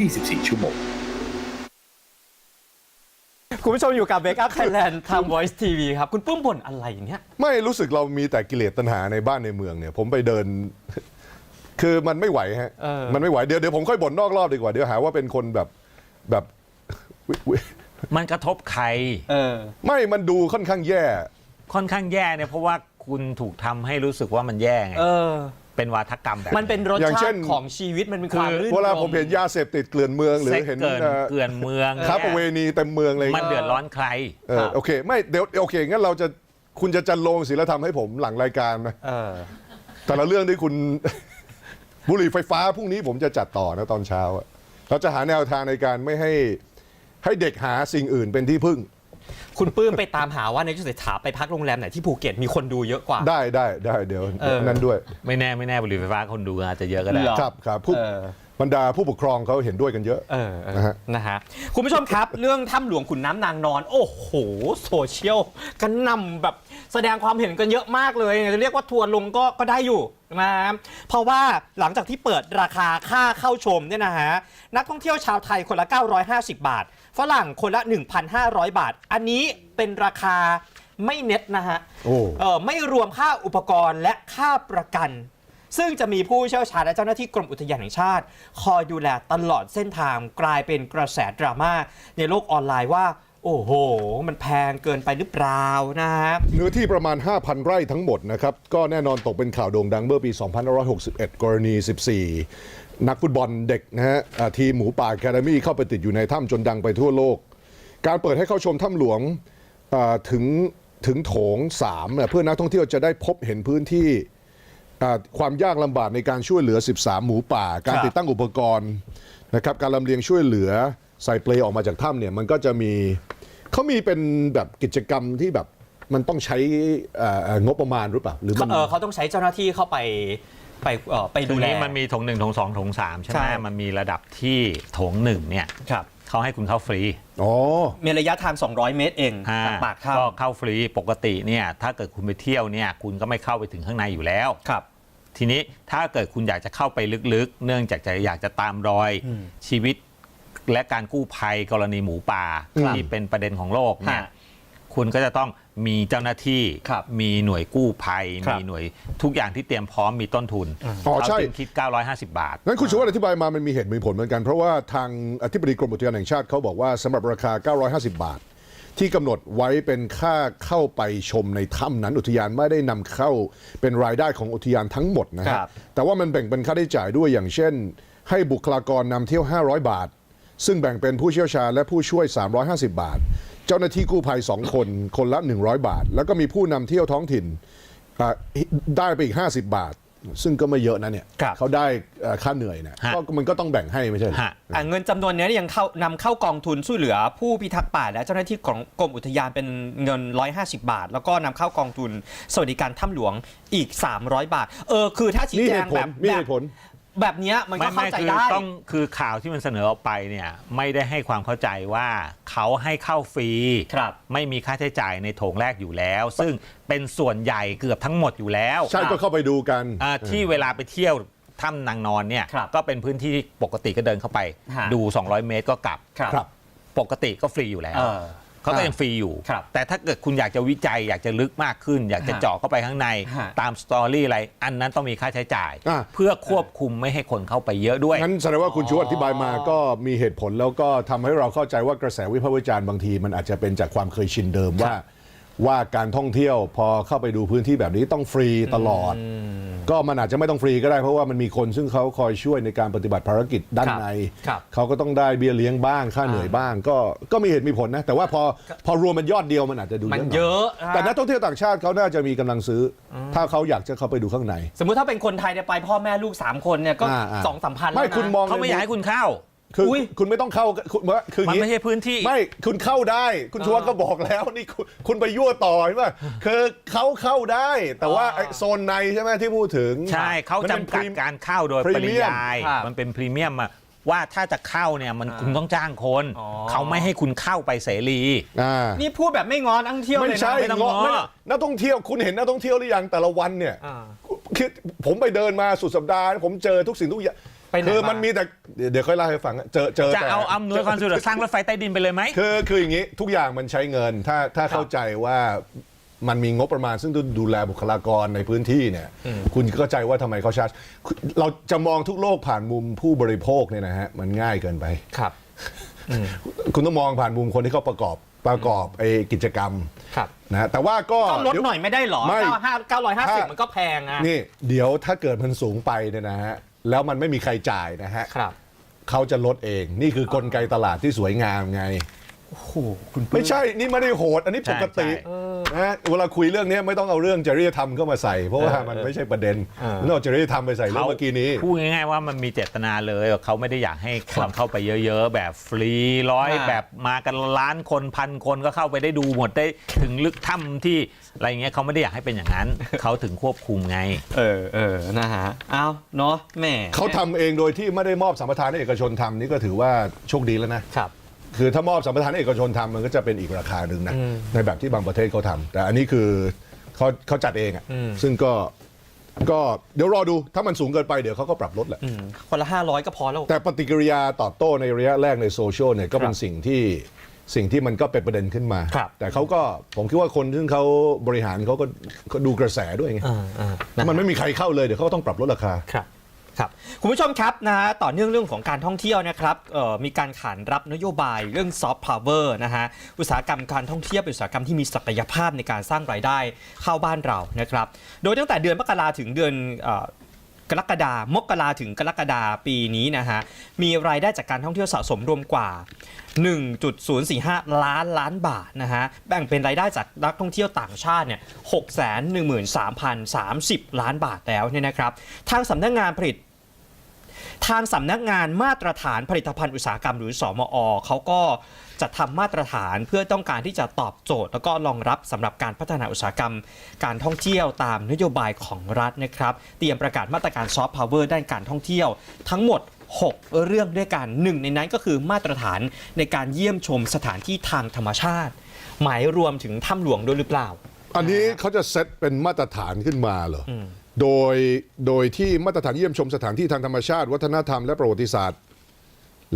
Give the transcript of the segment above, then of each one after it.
24 ชั่วโมง คุณผู้ชมอยู่กับ Wake Up Thailand ทาง Voice TV ครับ คุณปุ้มบ่นอะไรเนี่ย ไม่รู้สึกเรามีแต่กิเลสตัณหาในบ้านในเมืองเนี่ย ผมไปเดิน คือมันไม่ไหวฮะ เออ มันไม่ไหว เดี๋ยวเดี๋ยวผมค่อยบ่นนอกรอบดีกว่า เดี๋ยวหาว่าเป็นคนแบบแบบวิวิมันกระทบใคร เออ ไม่มันดูค่อนข้างแย่ ค่อนข้างแย่เนี่ยเพราะว่าคุณถูกทำให้รู้สึกว่ามันแย่ไง เออ เป็นวาทกรรมแบบมันเป็นรสอย่างชาเช่ตินของชีวิตมันเป็นความรื่นเวลารมผมเห็นยาเสพติดเกลื่อนเมืองหรือเซ็กเห็นเกินเอ่อเกลื่อนเมืองค้าประเวณีเต็มเมืองเลยมันเดือดร้อนใคร เออโอเค ไม่เดี๋ยวโอเคงั้นเราจะคุณจะจันโลงศิลธรรมให้ผมหลังรายการนะเออ แต่ละเรื่องที่คุณ บุหรี่ไฟฟ้าพรุ่งนี้ผมจะจัดต่อนะตอนเช้าอะเราจะหาแนวทางในการไม่ให้ให้เด็กหาสิ่งอื่นเป็นที่พึ่ง คุณปื้มไปตามหาว่าในจุดเศรษฐาไปพักโรงแรมไหนที่ภูเก็ตมีคนดูเยอะกว่า ได้ได้ได้เดี๋ยวเออนั่นด้วยไม่แน่ไม่แน่บุหรี่ไฟฟ้าคนดูอาจจะเยอะก็ได้เหรอ ครับครับผู้เออ บรรดาผู้ปกครองเขาเห็นด้วยกันเยอะ เออเออนะฮะ นะฮะคุณผู้ชมครับ เรื่องถ้ำหลวงขุนน้ำนางนอน โอ้โห โซเชียลกันนำแบบ แสดงความเห็นกันเยอะมากเลยจะเรียกว่าทัวร์ลงก็ก็ได้อยู่นะเพราะว่าหลังจากที่เปิดราคาค่าเข้าชมเนี่ยนะฮะนักท่องเที่ยวชาวไทยคนละ 950 บาท ฝรั่งคนละ 1,500 บาท อันนี้เป็นราคาไม่เน็ตนะฮะโอ้เออไม่รวมค่าอุปกรณ์และค่าประกัน ซึ่งจะมีผู้เชี่ยวชาญและเจ้าหน้าที่กรมอุทยานแห่งชาติ คอยดูแลตลอดเส้นทางกลายเป็นกระแสดราม่าในโลกออนไลน์ว่า โอ้โห มันแพงเกินไปหรือเปล่านะฮะเนื้อที่ประมาณ 5,000 ไร่ทั้งหมดนะครับ ก็แน่นอนตกเป็นข่าวโด่งดังเมื่อปี 2561 กรณี 14 นักฟุตบอลเด็กนะฮะอ่าทีมหมูป่าแคาเดมี่เข้าไปติดอยู่ในถ้ำจนดังไปทั่วโลก การเปิดให้เข้าชมถ้ำหลวงอ่าถึงถึงโถง3เนี่ยเพื่อนักท่องเที่ยวจะได้พบเห็นพื้นที่อ่าความยากลำบากในการช่วยเหลือ 13 หมูป่า การครับ ติดตั้งอุปกรณ์นะครับการลำเลียงช่วยเหลือ ใส่เปลออกมาจากถ้ำเนี่ยมันก็จะมีเขามีเป็นแบบกิจกรรมที่แบบมันต้องใช้เอ่อเอ่องบประมาณหรือเปล่าหรือมัน เออเขาต้องใช้เจ้าหน้าที่เข้าไปไปเออไปคืดูอแล นี้มันมีโถงหนึ่งโถงสองโถงสามใช่ไหใช่มมันมีระดับที่โถงหนึ่งเนี่ยครับ เขาให้คุณเข้าฟรี อ๋อ มีระยะทาง 200 เมตรเองอ่าจากปากถ้ก็เข้าฟรีปกติเนี่ยถ้าเกิดคุณไปเที่ยวเนี่ยคุณก็ไม่เข้าไปถึงข้างในอยู่แล้วำครับ ทีนี้ถ้าเกิดคุณอยากจะเข้าไปลึกๆ เนื่องจากจะอยากจะตามรอยอืมชีวิต และการกู้ภัยกรณีหมูป่าครับที่เป็นประเด็นของโลกเนี่ยฮะคุณก็จะต้องมีเจ้าหน้าที่ครับมีหน่วยกู้ภัย ครับ มีหน่วยทุกอย่างที่เตรียมพร้อมมีต้นทุนอ๋อใช่เขาจึงคิด 950 บาท งั้นคุณชูวัฒน์อธิบายมามันมีเหตุมีผลเหมือนกัน เพราะว่าทางอธิบดีกรมอุทยานแห่งชาติเขาบอกว่าสำหรับราคา 950 บาท ที่กำหนดไว้เป็นค่าเข้าไปชมในถ้ำนั้นอุทยานไม่ได้นำเข้าเป็นรายได้ของอุทยานทั้งหมดนะคครัรับบแต่ว่ามันแบ่งเป็นค่าใช้จ่ายด้วยอย่างเช่น ให้บุคลากรนำเที่ยว 500 บาท ซึ่งแบ่งเป็นผู้เชี่ยวชาญและผู้ช่วย 350 บาท เจ้าหน้าที่กู้ภัย 2 คน คนละ 100 บาท แล้วก็มีผู้นำเที่ยวท้องถิ่นอ่าได้ไปอีก 50 บาท ซึ่งก็ไม่เยอะนะเนี่ยครับเขาได้เอ่อค่าเหนื่อยเนี่ยฮะก็มันก็ต้องแบ่งให้ไม่ใช่เหรอฮะอะเงินจำนวนเนี้ยยังเข้านำเข้ากองทุนช่วยเหลือ ผู้พิทักษ์ป่าและเจ้าหน้าที่ของกรมอุทยานเป็นเงิน 150 บาท แล้วก็นำเข้ากองทุนสวัสดิการถ้ำหลวงอีก 300 บาท เออคือถ้าชี้มีแจเหงตุผแบลบมีแบเหบตุผล แบบเนี้ยมันก็ไม่เข้าไม่ใจคือได้ต้องคือข่าวที่มันเสนอออกไปเนี่ยไม่ได้ให้ความเข้าใจว่าเขาให้เข้าฟรี ครับ ไม่มีค่าใช้จ่ายในโถงแรกอยู่แล้ว ซึ่งเป็นส่วนใหญ่เกือบทั้งหมดอยู่แล้วใช่ก็เข้าไปดูกัน อ่าที่เวลาไปเที่ยวถ้ำนางนอนเนี่ยครับก็เป็นพื้นที่ปกติก็เดินเข้าไป ฮะดู 200 เมตรก็กลับ ครับครับปกติก็ฟรีอยู่แล้ว เออ เขาก็ยังฟรีอยู่ ครับแต่ถ้าเกิดคุณอยากจะวิจัย อยากจะลึกมากขึ้น อยากจะฮะเจาะเข้าไปข้างในฮะ ตามสตอรี่อะไร อันนั้นต้องมีค่าใช้จ่าย อะ เพื่อควบคุมไม่ให้คนเข้าไปเยอะด้วย งั้นแสดงว่าคุณชูวัฒน์อธิบายมาก็มีเหตุผลแล้วก็ทำให้เราเข้าใจว่ากระแสวิพากษ์วิจารณ์บางที มันอาจจะเป็นจากความเคยชินเดิมว่า ว่าการท่องเที่ยวพอเข้าไปดูพื้นที่แบบนี้ต้องฟรีตลอด ก็มันอาจจะไม่ต้องฟรีก็ได้เพราะว่ามันมีคนซึ่งเขาคอยช่วยในการปฏิบัติภารกิจด้านครับใน ครับเขาก็ต้องได้เบี้ยเลี้ยงบ้างค่าเหนื่อยบ้าง ก็ก็มีเหตุมีผลนะ แต่ว่าพอพอรวมมันยอดเดียวมันอาจจะดูมันหน่เยอะะแต่นักท่องเที่ยวต่างชาติเขาน่าจะมีกำลังซื้ออถ้าเขาอยากจะเข้าไปดูข้างใน สมมุติถ้าเป็นคนไทยเนี่ยไปพ่อแม่ลูก 3 คนเนี่ยก็อ่าอ่าสองสามพันไม่แล้วนะคุณมองเขาไม่อยากให้คุณเข้า คืออยคุณไม่ต้องเข้าคุณว่าคืออมันย่างไม่งี้ใช่พื้นที่ ไม่คุณเข้าได้ คุณชวนก็บอกแล้วนี่คุณคุณไปยั่วต่อใช่ไหมคือเขาเข้าได้ แต่ว่าไอ้โซนในใช่ไหมที่พูดถึงใช่เขามันจำป็นกัดพรีมการเข้าโดยพรีปริเมียมยายครับมันเป็นพรีเมียมอะว่าถ้าจะเข้าเนี่ยมันอ่าคุณต้องจ้างคนอ๋อเขาไม่ให้คุณเข้าไปเสรีอ่านี่พูดแบบไม่งอนนักท่องเที่ยวเลยไม่นะใช่ไม่ต้องเงาะง้อไม่นักท่องเที่ยวคุณเห็นนักท่องเที่ยวหรือยังแต่ละวันเนี่ยอ่าคือผมไปเดินมาสุดสัปดาห์ผมเจอทุกสิ่งทุกอย่าง ไปไหนคือมันมามีมีแต่เดี๋ยวเดี๋ยวค่อยเล่าให้ฟังเจอเจอจะแต่ เอาอำนวยความสะดวกสร้างรถไฟใต้ดินไปเลยไหม คือคืออย่างนี้ทุกอย่างมันใช้เงิน ถ้าถ้าเข้าใจว่ามันมีงบประมาณ ซึ่งต้องดูแลบุคลากรในพื้นที่เนี่ย คุณเข้าใจว่าทำไมเขาชาร์จคือเราจะมองทุกโลกผ่านมุมผู้บริโภคเนี่ยนะฮะมันง่ายเกินไป ครับ คุณต้องมองผ่านมุมคนที่เขาประกอบประกอบไอ้กิจกรรมครับ นะฮะแต่ว่าก็ก็ลดเดี๋ยว หน่อยไม่ได้หรอไม่9 950มันก็แพงอะนี่เดี๋ยวถ้าเกิดมันสูงไปเนี่ยนะฮะ แล้วมันไม่มีใครจ่ายนะฮะครับ เขาจะลดเอง นี่คือกลไกตลาดที่สวยงามไง โอ้โหคุณปื้ ไม่ใช่ นี่ไม่ได้โหด อันนี้ปกติใช่นะฮะเวลาคุยเรื่องนี้ไม่ต้องเอาเรื่องจริยธรรมเข้ามาใส่ เพราะว่ามันไม่ใช่ประเด็นเออ นอกจริยธรรมไปใส่เรื่องเมื่อกี้นี้ พูดง่ายๆว่ามันมีเจตนาเลยว่าเขาไม่ได้อยากให้คนเข้าไปเยอะๆ แบบฟรีร้อยอ่า แบบมากันล้านคนพันคนก็เข้าไปได้ดูหมดได้ถึงลึกถ้ำที่อะไรเงี้ยเขาไม่ได้อยากให้เป็นอย่างนั้น เขาถึงควบคุมไง เออเออนะฮะเอาเนาะแหม่เขาทำเองโดยที่ไม่ได้มอบสัมปทานให้เอกชนทำนี่ก็ถือว่าโชคดีแล้วนะครับ คือถ้ามอบสัมปทานให้เอกชนทำมันก็จะเป็นอีกราคาหนึ่งนะอืมในแบบที่บางประเทศเขาทำแต่อันนี้คือเขาเขาจัดเองอะอืมซึ่งก็ก็เดี๋ยวรอดูถ้ามันสูงเกินไปเดี๋ยวเขาก็ปรับลดแหละอืมคนละ 500 ก็พอแล้ว แต่ปฏิกิริยาตอบโต้ในระยะแรกในโซเชียลเนี่ยก็เป็คนรับสิ่งที่สิ่งที่มันก็เป็นประเด็นขึ้นมา ครับ แต่เขาก็ผมคิดว่าคนซึ่งเขาบริหารเขาก็ก็ดูกระแสด้วยไง อ่าอ่านะมันไม่มีใครเข้าเลยเดี๋ยวเขาก็ต้องปรับลดราคา ครับ ครับคุณผู้ชมครับนะฮะต่อเนื่องเรื่องของการท่องเที่ยวนะครับมีการขานรับนโยบายเรื่องซอฟต์พาวเวอร์นะฮะอุตสาหกรรมการท่องเที่ยวเป็นอุตสาหกรรมที่มีศักยภาพในการสร้างรายได้เข้าบ้านเรานะครับ โดยตั้งแต่เดือนมกราถึงเดือนกรกฎามกราถึงกรกฎาปีนี้นะฮะมีรายได้จากการท่องเที่ยวสะสมรวมกว่า 1.045 ล้านล้านบาทนะฮะแบ่งเป็นรายได้จากนักท่องเที่ยวต่างชาติเนี่ย613,030 ล้านบาทแล้วเนี่ยนะครับทางสำนักงานผลิต ทางสำนักงานมาตรฐานผลิตภัณฑ์อุตสาหกรรมหรือสอมอเขาก็จะทำมาตรฐานเพื่อต้องการที่จะตอบโจทย์ แล้วก็รองรับสำหรับการพัฒนาอุตสาหกรรม การท่องเที่ยวตามนโยบายของรัฐนะครับ เตรียมประกาศมาตรการซอฟต์พาวเวอร์ด้านการท่องเที่ยว ทั้งหมด 6 เรื่องด้วยกันหนึ่งในนั้นก็คือมาตรฐานในการเยี่ยมชมสถานที่ทางธรรมชาติ หมายรวมถึงถ้ำหลวงด้วยหรือเปล่า อันนี้เขาจะเซตเป็นมาตรฐานขึ้นมาเหรออ โดยโดยที่มาตรฐานเยี่ยมชมสถานที่ทางธรรมชาติ วัฒนธรรมและประวัติศาสตร์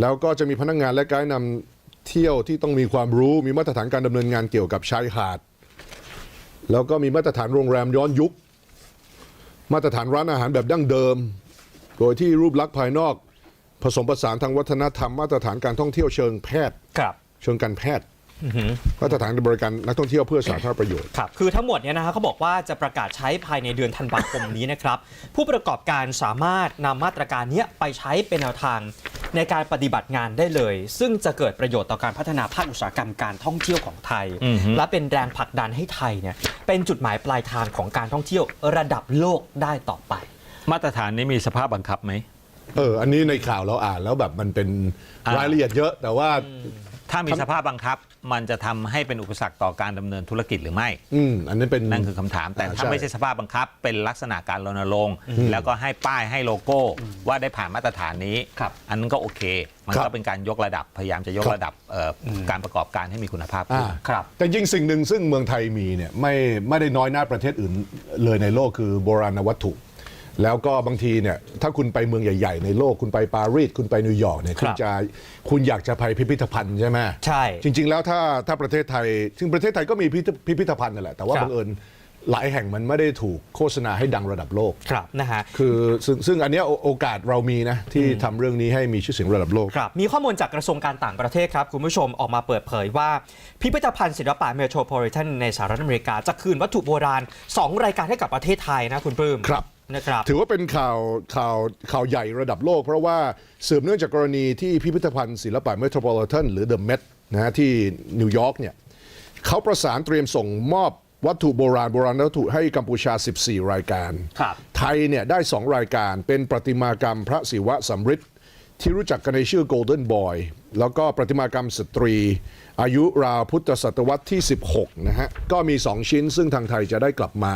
แล้วก็จะมีพนักงานและไกด์นำเที่ยวที่ต้องมีความรู้มีมาตรฐานการดำเนินงานเกี่ยวกับชายหาด แล้วก็มีมาตรฐานโรงแรมย้อนยุค มาตรฐานร้านอาหารแบบดั้งเดิม โดยที่รูปลักษณ์ภายนอก ผสมผสานทางวัฒนธรรม มาตรฐานการท่องเที่ยวเชิงแพทย์ ครับ เชิงการแพทย์ มาตรฐานบริการนักท่องเที่ยวเพื่อสาธารณประโยชน์ ครับ คือทั้งหมดเนี่ยนะฮะเขาบอกว่าจะประกาศใช้ภายในเดือนธันวาคมนี้นะครับ ผู้ประกอบการสามารถนำมาตรการเนี้ยไปใช้เป็นแนวทางในการปฏิบัติงานได้เลย ซึ่งจะเกิดประโยชน์ต่อการพัฒนาภาคอุตสาหกรรมการท่องเที่ยวของไทย อือฮึ และเป็นแรงผลักดันให้ไทยเนี่ยเป็นจุดหมายปลายทางของการท่องเที่ยวระดับโลกได้ต่อไป มาตรฐานนี้มีสภาพบังคับไหม เออ อันนี้ในข่าวเราอ่านแล้วแบบมันเป็นอ่าร รายละเอียดเยอะ แต่ว่าถ้ามีสภาพบังคับ มันจะทำให้เป็นอุปสรรคต่อการดำเนินธุรกิจหรือไม่อืมอันนี้เป็นนั่นคือคำถาม แต่อ่าถ้าใช่ไม่ใช่สภาพบังคับ เป็นลักษณะการรณรงค์แล้วก็ให้ป้ายให้โลโก้ว่าได้ผ่านมาตรฐานนี้ครับอันนั้นก็โอเค มันครัก็บเป็นการยกระดับพยายามจะยกครับระดับเอ่ออการประกอบการให้มีคุณภาพอ่าขึ้นครับแต่จริงสิ่งหนึ่งซึ่งเมืองไทยมีเนี่ยไม่ไม่ได้น้อยหน้าประเทศอื่นเลยในโลกคือโบราณวัตถุ แล้วก็บางทีเนี่ยถ้าคุณไปเมืองใหญ่ ๆ ในโลกคุณไปปารีสคุณไปนิวยอร์กเนี่ยครัคุบณจะคุณอยากจะไปพิพิธภัณฑ์ใช่ไหมใช่ จริง ๆ แล้วถ้าถ้าประเทศไทยซึ่งประเทศไทยก็มีพิพิธพิพิธภัณฑ์นั่นแหละแต่ว่าครับ บังเอิญหลายแห่งมันไม่ได้ถูกโฆษณาให้ดังระดับโลก ครับนะฮะ คือซึ่งซึ่งอันเนี้ยโอโอกาสเรามีนะที่ทำเรื่องนี้ให้มีชื่อเสียงระดับโลก ครับมีข้อมูลจากกระทรวงการต่างประเทศครับ คุณผู้ชมออกมาเปิดเผยว่า พิพิธภัณฑ์ศิลปะเมโทรโพลิแทนในสหรัฐอเมริกา จะคืนวัตถุโบราณ 2 รายการให้กับประเทศไทยนะคุณปลื้ม ครับ นะครับ ถือว่าเป็นข่าวข่าวข่าวใหญ่ระดับโลก เพราะว่าสืบเนื่องจากกรณีที่พิพิธภัณฑ์ศิลปะเมโทรโพลิแทนหรือ The Met นะฮะที่นิวยอร์กเนี่ยเขาประสานเตรียมส่งมอบวัตถุโบราณโบราณวัตถุให้กัมพูชา 14 รายการครับไทยเนี่ยได้ 2 รายการ เป็นประติมากรรมพระศิวะสำริดที่รู้จักกันในชื่อ Golden Boy แล้วก็ประติมากรรมสตรี อายุราวพุทธศตวรรษที่ 16 นะฮะ ก็มี 2 ชิ้นซึ่งทางไทยจะได้กลับมา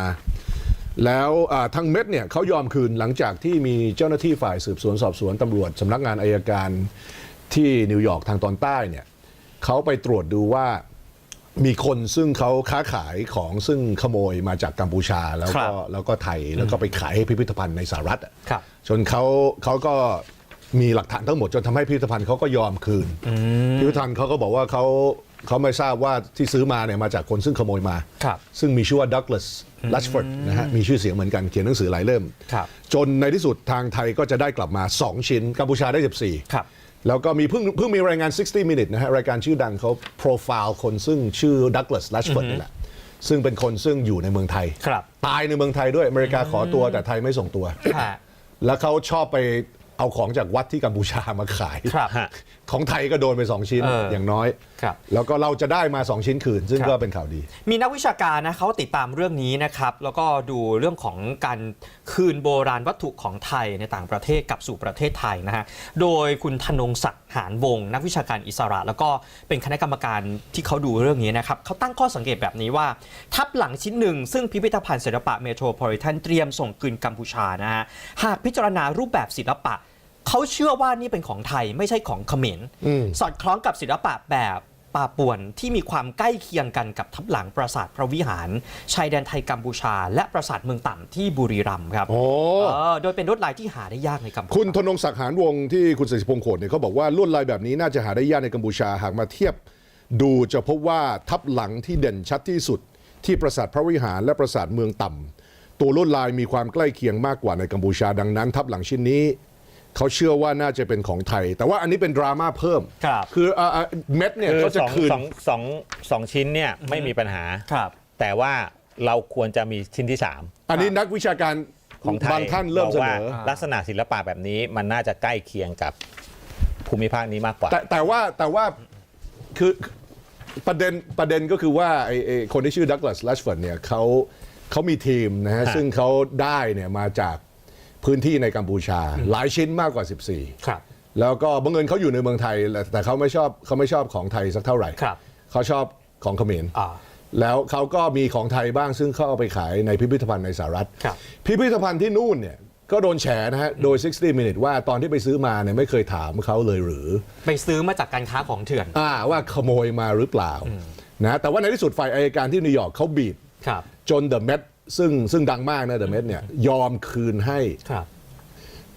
แล้วอ่าทางเม็ดเนี่ยเขายอมคืนหลังจากที่มีเจ้าหน้าที่ฝ่ายสืบสวนสอบสวนตำรวจสำนักงานอายการที่นิวยอร์กทางตอนใต้เนี่ยเขาไปตรวจดูว่ามีคนซึ่งเขาค้าขายของซึ่งขโมยมาจากกัมพูชาแล้วครัก็บแล้วก็ไทยแล้วก็ไปขายให้พิพิธภัณฑ์ในสหรัฐอะครับจนเขาเขาก็มีหลักฐานทั้งหมดจนทำให้พิพิธภัณฑ์เขาก็ยอมคืน พิพิธภัณฑ์เขาก็บอกว่าเขา เขาไม่ทราบว่าที่ซื้อมาเนี่ยมาจากคนซึ่งขโมยมา ครับ ซึ่งมีชื่อว่าดักล a สลัชฟอร์ดนะฮะมีชื่อเสียงเหมือนกันเขียนหนังสือหลายเล่ม ครับ จนในที่สุดทางไทยก็จะได้กลับมา 2 ชิ้นกัมพูชาได้ 14 ครับ แล้วก็มีเพิ่งเพิ่งมีรายงาน 60 minute นะฮะ รายการชื่อดังเขาโปรไฟล์คนซึ่งชื่อดักล a สลัชฟอร์ดนี่แหละซึ่งเป็นคนซึ่งอยู่ในเมืองไทย ครับ ตายในเมืองไทยด้วยอเมริกาขอตัวแต่ไทยไม่ส่งตัว ฮะ แล้วเขาชอบไปเอาของจากวัดที่กัมพูชามาขาย ครับฮะ ของไทยก็โดนไป 2 ชิ้นเออออย่างน้อย ครับ แล้วก็เราจะได้มา 2 ชิ้นคืน ซึ่งครับ ก็เป็นข่าวดี มีนักวิชาการนะเขาติดตามเรื่องนี้นะครับ แล้วก็ดูเรื่องของการคืนโบราณวัตถุของไทยในต่างประเทศกลับสู่ประเทศไทยนะฮะโดยคุณธนงศักดิ์หานวงศ์นักวิชาการอิสระ แล้วก็เป็นคณะกรรมการที่เขาดูเรื่องนี้นะครับเขาตั้งข้อสังเกตแบบนี้ว่า ทับหลังชิ้นหนึ่ง ซึ่งพิพิธภัณฑ์ศิลปะเมโทรโพลิแทนเตรียมส่งคืนกัมพูชานะฮะหากพิจารณารูปแบบศิลปะ เขาเชื่อว่านี่เป็นของไทยไม่ใช่ของเขมรอืมสอดคล้องกับศิลปะแบบป่าป่วนที่มีความใกล้เคียงกันกับทับหลังปราสาทพระวิหาร ชายแดนไทยกัมพูชา และปราสาทเมืองต่ำที่บุรีรัมย์ครับโอ้เออโดยเป็นลวดลายที่หาได้ยากในกัมพูชาคุณธนงศักดิ์หานวงศ์ที่คุณสิริพงษ์โขดเนี่ยเขาบอกว่าลวดลายแบบนี้น่าจะหาได้ยากในกัมพูชาหากมาเทียบ ดูจะพบว่าทับหลังที่เด่นชัดที่สุด ที่ปราสาทพระวิหารและปราสาทเมืองต่ำตัวลวดลายมีความใกล้เคียงมากกว่าในกัมพูชาดังนั้น ทับหลังชิ้นนี้ เขาเชื่อว่าน่าจะเป็นของไทย แต่ว่าอันนี้เป็นดราม่าเพิ่มครับ คืออ่าอ่าเม็ดเนี่ยคือเขาจะสองคืน สองสองสองชิ้นเนี่ยไม่มีปัญหา ครับ แต่ว่าเราควรจะมีชิ้นที่ 3 อันนี้นักวิชาการของไทยบางท่านเริ่มเสบอกนว่าอ ลักษณะศิลปะแบบนี้มันน่าจะใกล้เคียงกับภูมิภาคนี้มากกว่า แต่แต่ว่าแต่ว่าคือประเด็นประเด็นก็คือว่าไอ้ไอ้คนที่ชื่อดักล a ส l ลชฟอร์ดเนี่ยเขาเขามีทีมนะฮะฮะซึ่งเขาได้เนี่ยมาจาก พื้นที่ในกัมพูชา หลายชิ้นมากกว่าครับ14แล้วก็บังเอิญเขาอยู่ในเมืองไทยแต่แต่เขาไม่ชอบเขาไม่ชอบของไทยสักเท่าไหร่ครับ เขาชอบของเขมรอ่า แล้วเขาก็มีของไทยบ้างซึ่งเขาเอาไปขายในพิพิธภัณฑ์ในสหรัฐ ครับ พิพิธภัณฑ์ที่นู่นเนี่ยก็โดนแฉนะฮะโดย 60 minute ว่าตอนที่ไปซื้อมาเนี่ยไม่เคยถามเขาเลยหรือ ไปซื้อมาจากการค้าของเถื่อน อ่าว่าขโมยมาหรือเปล่านะแต่ว่าในที่สุดฝ่ายอายการที่นิวยอร์กเขาบีบ ครับ จนเดอะเม t ซึ่งซึ่งดังมากนะเดอะเม t เนี่ยยอมคืนให้ ครับ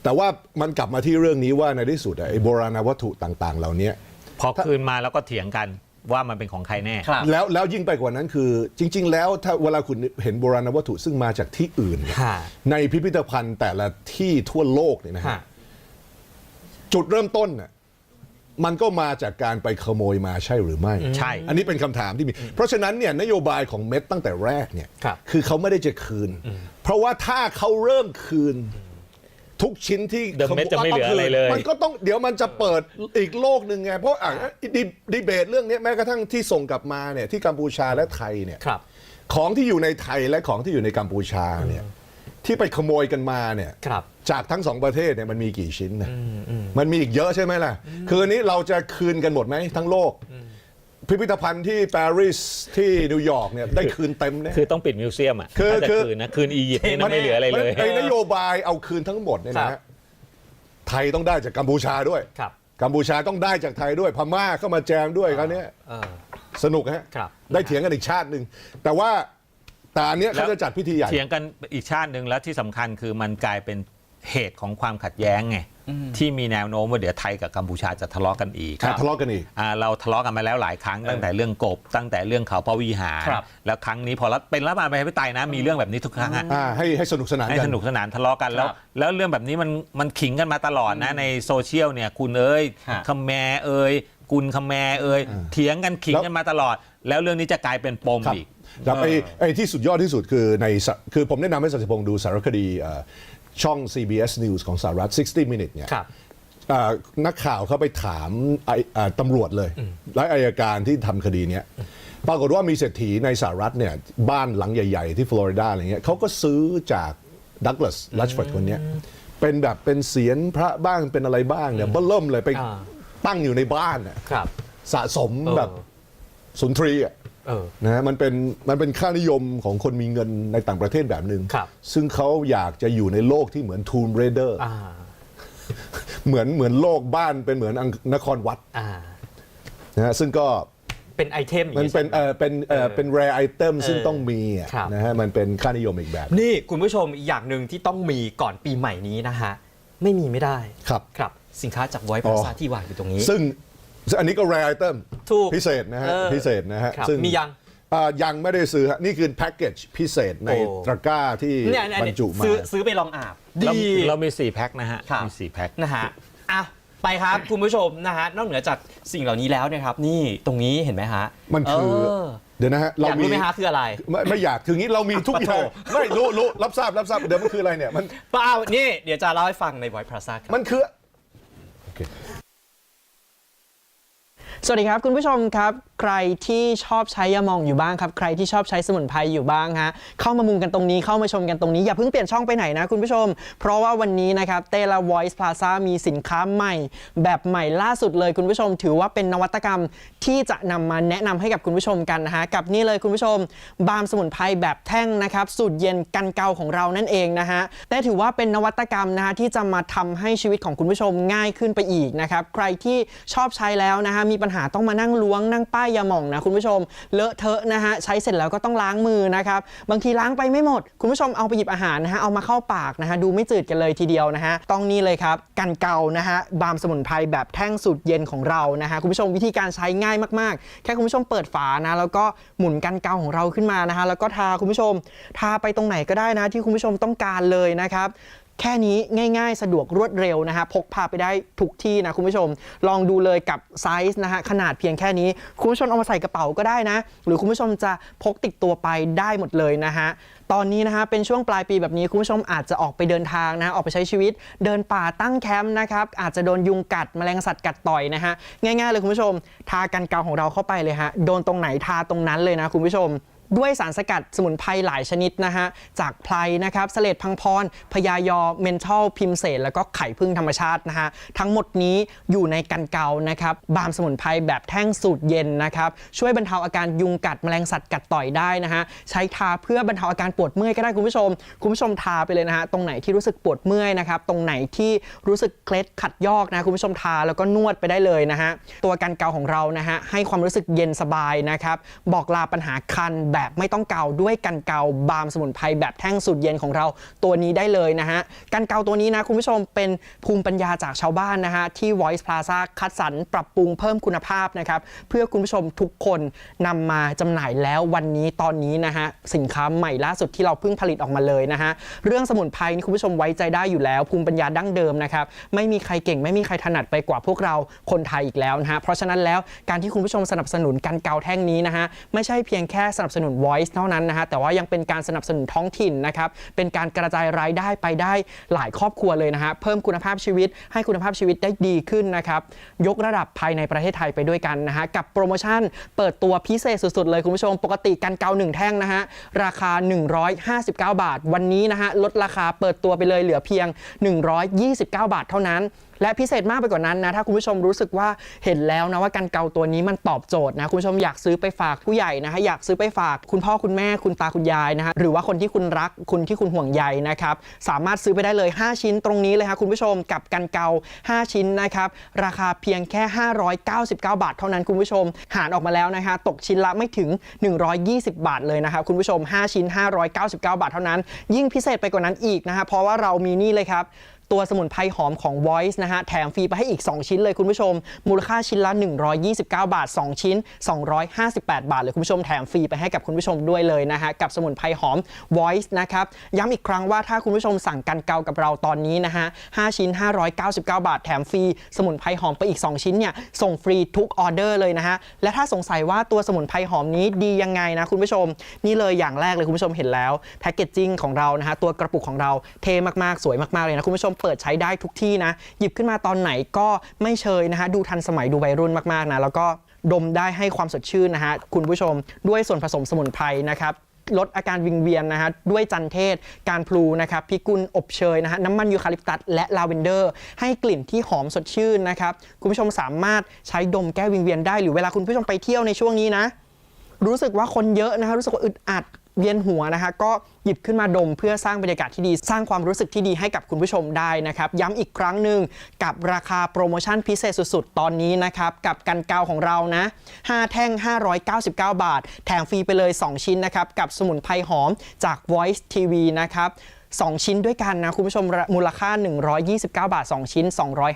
แต่ว่ามันกลับมาที่เรื่องนี้ว่าในที่สุดอะไอ้โบราณวัตถุต่าง ๆ เหล่านี้ พอคืนมาแล้วก็เถียงกันว่ามันเป็นของใครแน่ ครับ แล้วแล้วยิ่งไปกว่านั้นคือ จริง ๆ แล้วถ้าเวลาคุณเห็นโบราณวัตถุซึ่งมาจากที่อื่นเนี่ยฮะในพิพิธภัณฑ์แต่ละที่ทั่วโลกเนี่ยนะฮะ ฮะ จุดเริ่มต้นน่ะ มันก็มาจากการไปขโมยมาใช่หรือไม่ ใช่ อันนี้เป็นคำถามที่มี เพราะฉะนั้นเนี่ยนโยบายของเม็ดตั้งแต่แรกเนี่ยครับอเขาไม่ได้จะคืน เพราะว่าถ้าเขาเริ่มคืน ทุกชิ้นที่ The Met จะไม่เหลืออะไรเลย มันก็ต้องเดี๋ยวมันจะเปิดอีกโลกหนึ่งไง เพราะอะดีดีเบตเรื่องนี้แม้กระทั่งที่ส่งกลับมาเนี่ยที่กัมพูชาและไทยเนี่ย ครับ ของที่อยู่ในไทยและของที่อยู่ในกัมพูชาเนี่ย ที่ไปขโมยกันมาเนี่ยครับจากทั้งสองประเทศเนี่ยมันมีกี่ชิ้นนะมันมีอีกเยอะใช่ไหมล่ะ คืออันนี้เราจะคืนกันหมดไหมทั้งโลก พิพิธภัณฑ์ที่ปารีสที่นิวยอร์กเนี่ยได้คืนเต็มเนี่ย คือต้องปิดมิวเซียมอะคือถ้าจะคือคืนนะคืนอียิปต์นี่นะไม่เหลืออะไรเลยมันไอ้นโยบายเอาคืนทั้งหมดเนี่ยครันะบไทยต้องได้จากกัมพูชาด้วยครับกัมพูชาต้องได้จากไทยด้วยพม่าเข้ามาแจมด้วยคราวเนี้ยเออสนุกฮะครับได้เถียงกันอีกชาติหนึ่งแต่ว่า แต่อันเนี้ยเขาจะจัดพิธีใหญ่ เถียงกันอีกชาติหนึ่งแล้วที่สำคัญคือมันกลายเป็นเหตุของความขัดแย้งไงที่มีแนวโน้มว่าเดี๋ยวไทยกับกัมพูชาจะทะเลาะกันอีกทะเลาะกันอีก อ่าเราทะเลาะกันมาแล้วหลายครั้งตั้งแต่เรื่องกบ ตั้งแต่เรื่องเขาพระวิหาร ครับ แล้วครั้งนี้พอรัฐเป็นรัฐบาลประชาธิปไตยนะมีเรื่องแบบนี้ทุกครั้งอะอ่าให้ให้สนุกสนานให้กันสนุกสนานทะเลาะกันแล้ว ครับแล้วเรื่องแบบนี้มันมันขิงกันมาตลอดนะในโซเชียลเนี่ยคุณเอ้ยฮะ คำแมเอ้ยกุลคำแมเอ้ยเถียงกันขิงกันมาตลอด แล้วเรื่องนี้จะกลายเป็นปมครับ อีก ครับไอ้ไอ้ที่สุดยอดที่สุดคือในสะคือผมแนะนำให้สัตย์พงษ์ดูสารคดีเอ่อช่อง CBS News ของสหรัฐ 60 minutes เนี่ย ครับ อ่านักข่าวเขาไปถามไอ้อ่าตำรวจเลย และอายการที่ทำคดีเนี้ยปรากฏว่ามีเศรษฐีในสหรัฐเนี่ยบ้านหลังใหญ่ ๆ ที่ฟลอริดาอะไรเงี้ยเขาก็ซื้อจากดักล a สลัชฟอร์ดคนเนี้ยเป็นแบบเป็นเสียนพระบ้างเป็นอะไรบ้างเนี่ยเบิ่มเลยไปอ่า ตั้งอยู่ในบ้านน่ะครับ สะสมเออแบบสุนทรีย์อะเออ นะฮะมันเป็นมันเป็นค่านิยมของคนมีเงินในต่างประเทศแบบหนึง่งครับซึ่งเขาอยากจะอยู่ในโลกที่เหมือนทูมเรเดอร์อ่าเหมือนเหมือนโลกบ้านเป็นเหมือนอังนครวัดอ่านะฮะซึ่งก็เป็นไอเทมอย่างมันเป็นเออเป็นเออเออเป็นแรไอเทมซึ่งต้องมีอะครับนะฮะมันเป็นค่านิยมอีกแบบ นี่คุณผู้ชมอีกอย่างหนึ่งที่ต้องมีก่อนปีใหม่นี้นะฮะ ไม่มีไม่ได้ครับครับ สินค้าจาก Voice อ๋อ Plaza ที่วางอยู่ตรงนี้ ซึ่ง ซึ่งอันนี้ก็ rare item ถูกพิเศษนะฮะเออพิเศษนะฮะครับซึ่งมียังอ่ายังไม่ได้ซื้อฮะนี่คือแพ็กเกจพิเศษในโอ้ ตะกร้าที่เนี่ยเนี่ยบรรจุมา ซื้อซื้อไปลองอาบเราดี เรามี 4 แพ็คนะฮะ ครับ มี 4 แพ็ค นะฮะอะไปครับคุณผู้ชมนะฮะนอกเหนือจากสิ่งเหล่านี้แล้วเนะครับ นี่ตรงนี้เห็นไหมฮะมันคือเเดี๋ยวนะฮะอเรายากมีรู้ไหมฮะคืออะไร ไม่ไม่อยากคืองี้เรามีทุกอย่างปะโถไม่รู้รู้รับทราบรับทราบเดี๋ยวมันคืออะไรเนี่ยมันเปล่า นี่ เดี๋ยวจะเล่าให้ฟังใน Voice Plaza ครับ มันคือโอเค สวัสดีครับคุณผู้ชมครับ ใครที่ชอบใช้ยามองอยู่บ้างครับ ใครที่ชอบใช้สมุนไพรอยู่บ้างฮะ เข้ามามุงกันตรงนี้ เข้ามาชมกันตรงนี้ อย่าเพิ่งเปลี่ยนช่องไปไหนนะคุณผู้ชม เพราะว่าวันนี้นะครับเตลา Voice Plaza มีสินค้าใหม่ แบบใหม่ล่าสุดเลยคุณผู้ชม ถือว่าเป็นนวัตกรรมที่จะนำมาแนะนำให้กับคุณผู้ชมกันนะฮะ กับนี่เลยคุณผู้ชม บาล์มสมุนไพรแบบแท่งนะครับ สูตรเย็นกันเกาของเรานั่นเองนะฮะ แต่ถือว่าเป็นนวัตกรรมนะฮะที่จะมาทำให้ชีวิตของคุณผู้ชมง่ายขึ้นไปอีกนะครับ ใครที่ชอบใช้แล้วนะฮะ มีปัญหาต้องมานั่งล้วงนั่งป้ายยาหม่องนะคุณผู้ชมเลอะเทอะนะฮะใช้เสร็จแล้วก็ต้องล้างมือนะครับบางทีล้างไปไม่หมด คุณผู้ชมเอาไปหยิบอาหารนะฮะเอามาเข้าปากนะฮะดูไม่จืดกันเลยทีเดียวนะฮะต้องนี่เลยครับกันเกานะฮะบามสมุนไพรแบบแท่งสูตรเย็นของเรานะฮะคุณผู้ชมวิธีการใช้ง่ายมากๆ แค่คุณผู้ชมเปิดฝานะแล้วก็หมุนกันเกาของเราขึ้นมานะฮะแล้วก็ทาคุณผู้ชม ทาไปตรงไหนก็ได้นะที่คุณผู้ชมต้องการเลยนะครับ แค่นี้ง่ายๆ สะดวกรวดเร็วนะฮะพกพาไปได้ทุกที่นะคุณผู้ชม ลองดูเลยกับไซส์นะฮะขนาดเพียงแค่นี้ คุณผู้ชมเอามาใส่กระเป๋าก็ได้นะ หรือคุณผู้ชมจะพกติดตัวไปได้หมดเลยนะฮะตอนนี้นะฮะเป็นช่วงปลายปีแบบนี้คุณผู้ชมอาจจะออกไปเดินทางนะะออกไปใช้ชีวิต เดินป่าตั้งแคมป์นะครับอาจจะโดนยุงกัดแมลงสัตว์กัดต่อยนะฮะง่ายๆเลยคุณผู้ชม ทากันเกาของเราเข้าไปเลยฮะโดนตรงไหนทาตรงนั้นเลยนะคุณผู้ชม ด้วยสารสกัดสมุนไพรหลายชนิดนะฮะ จากไพรนะครับสเลดพังพร พยายอเมนทัลพิมเสนแล้วก็ไข่พึ่งธรรมชาตินะฮะ ทั้งหมดนี้อยู่ในกันเกานะครับบาล์มสมุนไพรแบบแท่งสูตรเย็นนะครับ ช่วยบรรเทาอาการยุงกัดแมลงสัตว์กัดต่อยได้นะฮะ ใช้ทาเพื่อบรรเทาอาการปวดเมื่อยก็ได้คุณผู้ชม คุณผู้ชมทาไปเลยนะฮะ ตรงไหนที่รู้สึกปวดเมื่อยนะครับ ตรงไหนที่รู้สึกเคล็ดขัดยอกนะคุณผู้ชมทาแล้วก็นวดไปได้เลยนะฮะ ตัวกันเกาของเรานะฮะให้ความรู้สึกเย็นสบายนะครับ บอกลาปัญหาคันแบบไม่ต้องเกาด้วยกันเกาบาล์มสมุนไพรแบบแท่งสูตรเย็นของเราตัวนี้ได้เลยนะฮะกันเกาตัวนี้นะคุณผู้ชมเป็นภูมิปัญญาจากชาวบ้านนะฮะที่ Voice Plaza คัดสรรปรับปรุงเพิ่มคุณภาพนะครับเพื่อคุณผู้ชมทุกคนนำมาจำหน่ายแล้ววันนี้ตอนนี้นะฮะสินค้าใหม่ล่าสุดที่เราเพิ่งผลิตออกมาเลยนะฮะเรื่องสมุนไพรนี่คุณผู้ชมไว้ใจได้อยู่แล้ว ภูมิปัญญาดั้งเดิมนะครับไม่มีใครเก่งไม่มีใครถนัดไปกว่าพวกเราคนไทยอีกแล้วนะฮะเพราะฉะนั้นแล้วการที่คุณผู้ชมสนับสนุนกันเกาแท่งนี้นะฮะไม่ใช่เพียงแค่สนับสนุน Voice เท่านั้นนะฮะแต่ว่ายังเป็นการสนับสนุนท้องถิ่นนะครับเป็นการกระจายรายได้ไปได้หลายครอบครัวเลยนะฮะเพิ่มคุณภาพชีวิต ให้คุณภาพชีวิตได้ดีขึ้นนะครับยกระดับภายในประเทศไทยไปด้วยกันนะฮะกับโปรโมชั่นเปิดตัวพิเศษสุดๆ เลยคุณผู้ชม ปกติกันเกาหนึ่งแท่งนะฮะราคา 159 บาท วันนี้นะฮะลดราคาเปิดตัวไปเลยเหลือเพียง 129 บาทเท่านั้น และพิเศษมากไปกว่านั้นนะถ้าคุณผู้ชมรู้สึกว่าเห็นแล้วนะว่ากันเกาตัวนี้มันตอบโจทย์นะคุณผู้ชมอยากซื้อไปฝากผู้ใหญ่นะฮะอยากซื้อไปฝากคุณพ่อคุณแม่คุณตาคุณยายนะฮะหรือว่าคนที่คุณรักคุณที่คุณห่วงใยนะครับสามารถซื้อไปได้เลย 5 ชิ้นตรงนี้เลยครับคุณผู้ชมกับกันเกา 5 ชิ้นนะครับราคาเพียงแค่ 599 บาท เท่านั้นคุณผู้ชม หารออกมาแล้วนะคะตกชิ้นละไม่ถึง 120 บาทเลยนะครับคุณผู้ชม 5 ชิ้น 599 บาทเท่านั้น ยิ่งพิเศษไปกว่านั้นอีกนะฮะเพราะว่าเรามีนี่เลยครับ ตัวสมุนไพรหอมของ Voice นะฮะ แถมฟรีไปให้อีก 2 ชิ้นเลยคุณผู้ชม มูลค่าชิ้นละ 129 บาท 2 ชิ้น 258 บาทเลยคุณผู้ชมแถมฟรีไปให้กับคุณผู้ชมด้วยเลยนะฮะ กับสมุนไพรหอม Voice นะครับ ย้ำอีกครั้งว่าถ้าคุณผู้ชมสั่งกันเกากับเราตอนนี้นะฮะ 5 ชิ้น 599 บาท แถมฟรีสมุนไพรหอมไปอีก 2 ชิ้นเนี่ยส่งฟรีทุกออเดอร์เลยนะฮะและถ้าสงสัยว่าตัวสมุนไพรหอมนี้ดียังไงนะคุณผู้ชม นี่เลยอย่างแรกเลยคุณผู้ชมเห็นแล้วแพคเกจจิ้งของเรานะฮะตัวกระปุกของเราเท่มากๆสวยมากๆเลยนะคุณผู้ชมเปิดใช้ได้ทุกที่นะ หยิบขึ้นมาตอนไหนก็ไม่เชยนะฮะดูทันสมัยดูวัยรุ่นมากๆนะแล้วก็ดมได้ให้ความสดชื่นนะฮะคุณผู้ชมด้วยส่วนผสมสมุนไพรนะครับลดอาการวิงเวียนนะฮะด้วยจันเทศ การพลูนะครับพิกุลอบเชยนะฮะน้ำมันยูคาลิปตัสและลาเวนเดอร์ ให้กลิ่นที่หอมสดชื่นนะครับคุณผู้ชมสามารถใช้ดมแก้วิงเวียนได้หรือเวลาคุณผู้ชมไปเที่ยวในช่วงนี้นะ รู้สึกว่าคนเยอะนะคะรู้สึกว่าอึดอัด เวียนหัวนะคะก็หยิบขึ้นมาดมเพื่อสร้างบรรยากาศที่ดีสร้างความรู้สึกที่ดีให้กับคุณผู้ชมได้นะครับ ย้ำอีกครั้งหนึ่งกับราคาโปรโมชั่นพิเศษสุดๆ ตอนนี้นะครับกับกันเกาของเรานะ5แท่ง 599 บาท แถมฟรีไปเลย 2 ชิ้นนะครับกับสมุนไพรหอมจาก Voice TV นะครับ 2 ชิ้นด้วยกันนะคุณผู้ชมมูลค่า 129 บาท 2 ชิ้น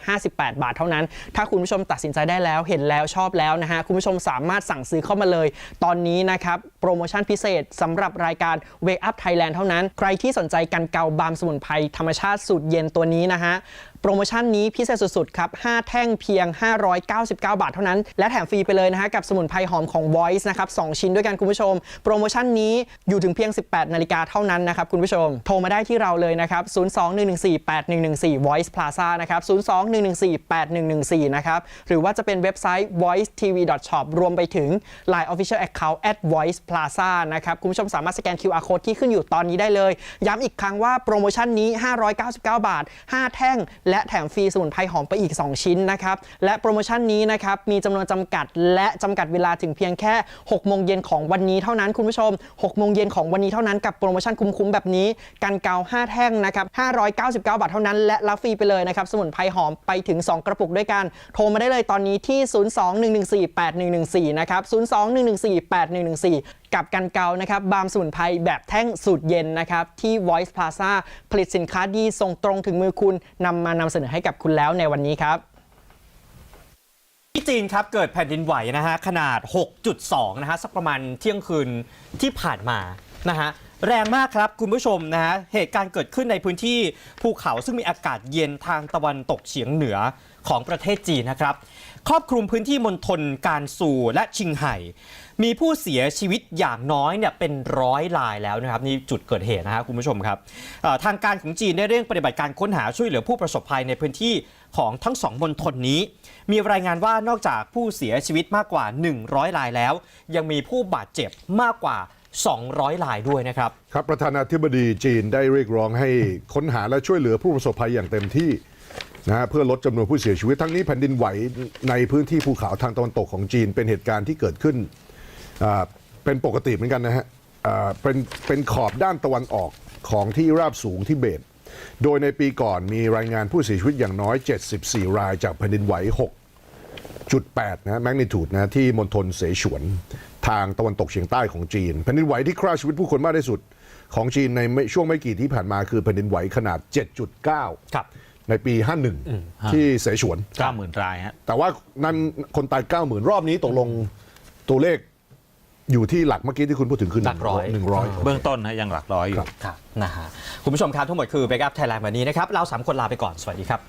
258 บาทเท่านั้น ถ้าคุณผู้ชมตัดสินใจได้แล้วเห็นแล้วชอบแล้วนะฮะคุณผู้ชมสามารถสั่งซื้อเข้ามาเลย ตอนนี้นะครับโปรโมชั่นพิเศษสำหรับรายการ Wake Up Thailand เท่านั้น ใครที่สนใจกันเกาบามสมุนไพรธรรมชาติสูตรเย็นตัวนี้นะฮะโปรโมชั่นนี้พิเศษสุดๆครับ 5 แท่งเพียง 599 บาทเท่านั้น และแถมฟรีไปเลยนะฮะกับสมุนไพรหอมของ Voice นะครับ 2 ชิ้นด้วยกันคุณผู้ชม โปรโมชั่นนี้อยู่ถึงเพียง 18 นาฬิกาเท่านั้นนะครับคุณผู้ชม โทรมาได้ที่เราเลยนะครับ 02-114-8114 Voice Plaza นะครับ 02-114-8114 นะครับ หรือว่าจะเป็นเว็บไซต์ voice tv shop รวมไปถึง Line Official Account at voice plaza นะครับ คุณผู้ชมสามารถสแกน QR code ที่ขึ้นอยู่ตอนนี้ได้เลย ย้ำอีกครั้งว่าโปรโมชั่นนี้ 599 บาท 5 แท่งและแถมฟรีสมุนไพรหอมไปอีก 2 ชิ้นนะครับและโปรโมชั่นนี้นะครับมีจำนวนจำกัด และจำกัดเวลาถึงเพียงแค่ 6 โมงเย็นของวันนี้เท่านั้นคุณผู้ชม 6 โมงเย็นของวันนี้เท่านั้นกับโปรโมชั่นคุ้มๆแบบนี้กันเกา5 แท่งนะครับ599 บาทเท่านั้นและรับฟรีไปเลยนะครับสมุนไพรหอมไปถึง 2 กระปุกด้วยกัน โทรมาได้เลยตอนนี้ที่ 02-114-8114นะครับ02-114-8114กับกันเกานะครับบาล์มสมุนไพรแบบแท่งสูตรเย็นนะครับที่ Voice Plaza ผลิตสินค้าดีส่งตรงถึงมือคุณนำมานำเสนอให้กับคุณแล้วในวันนี้ครับที่จีนครับเกิดแผ่นดินไหวนะฮะขนาด 6.2 นะฮะสักประมาณเที่ยงคืนที่ผ่านมานะฮะแรงมากครับคุณผู้ชมนะฮะเหตุการณ์เกิดขึ้นในพื้นที่ภูเขาซึ่งมีอากาศเย็นทางตะวันตกเฉียงเหนือของประเทศจีนนะครับ ครอบคลุมพื้นที่มณฑลการซูและชิงไห่ มีผู้เสียชีวิตอย่างน้อยเนี่ยเป็นร้อยรายแล้วนะครับนี่จุดเกิดเหตุนะฮะคุณผู้ชมครับทางการของจีนได้เร่งปฏิบัติการค้นหาช่วยเหลือผู้ประสบภัยในพื้นที่ของทั้งสองมณฑลนี้ มีรายงานว่านอกจากผู้เสียชีวิตมากกว่า 100 รายแล้ว ยังมีผู้บาดเจ็บมากกว่า 200 รายด้วยนะครับ ครับประธานาธิบดีจีนได้เรียกร้องให้ค้นหาและช่วยเหลือผู้ประสบภัยอย่างเต็มที่นะฮะเพื่อลดจำนวนผู้เสียชีวิตทั้งนี้แผ่นดินไหวในพื้นที่ภูเขาทางตะวันตกของจีนเป็นเหตุการณ์ที่เกิดขึ้น อ่าเป็นปกติเหมือนกันนะฮะอ่าเป็นเป็นขอบด้านตะวันออกของที่ราบสูงที่เบต โดยในปีก่อนมีรายงานผู้เสียชีวิตอย่างน้อย 74 รายจากแผ่นดินไหว 6.8 นะแมกนิทูดนะที่มณฑลเสฉวน ทางตะวันตกเฉียงใต้ของจีน แผ่นดินไหวที่ฆ่าชีวิตผู้คนมากที่สุดของจีนในไม่ช่วงไม่กี่ที่ผ่านมาคือแผ่นดินไหวขนาด 7.9 ครับ ในปี 51 ที่เสฉวน90,000รายฮะ แต่ว่านั้นคนตาย 90,000 รอบนี้ตกลงตัวเลข อยู่ที่หลักเมื่อกี้ที่คุณพูดถึงคือหลักร้อย หนึ่งร้อย เบื้องต้นนะยังหลักร้อยอยู่ ครับนะฮะคุณผู้ชมครับทั้งหมดคือ Backup Thailand วันนี้นะครับเราสามคนลาไปก่อนสวัสดีครับ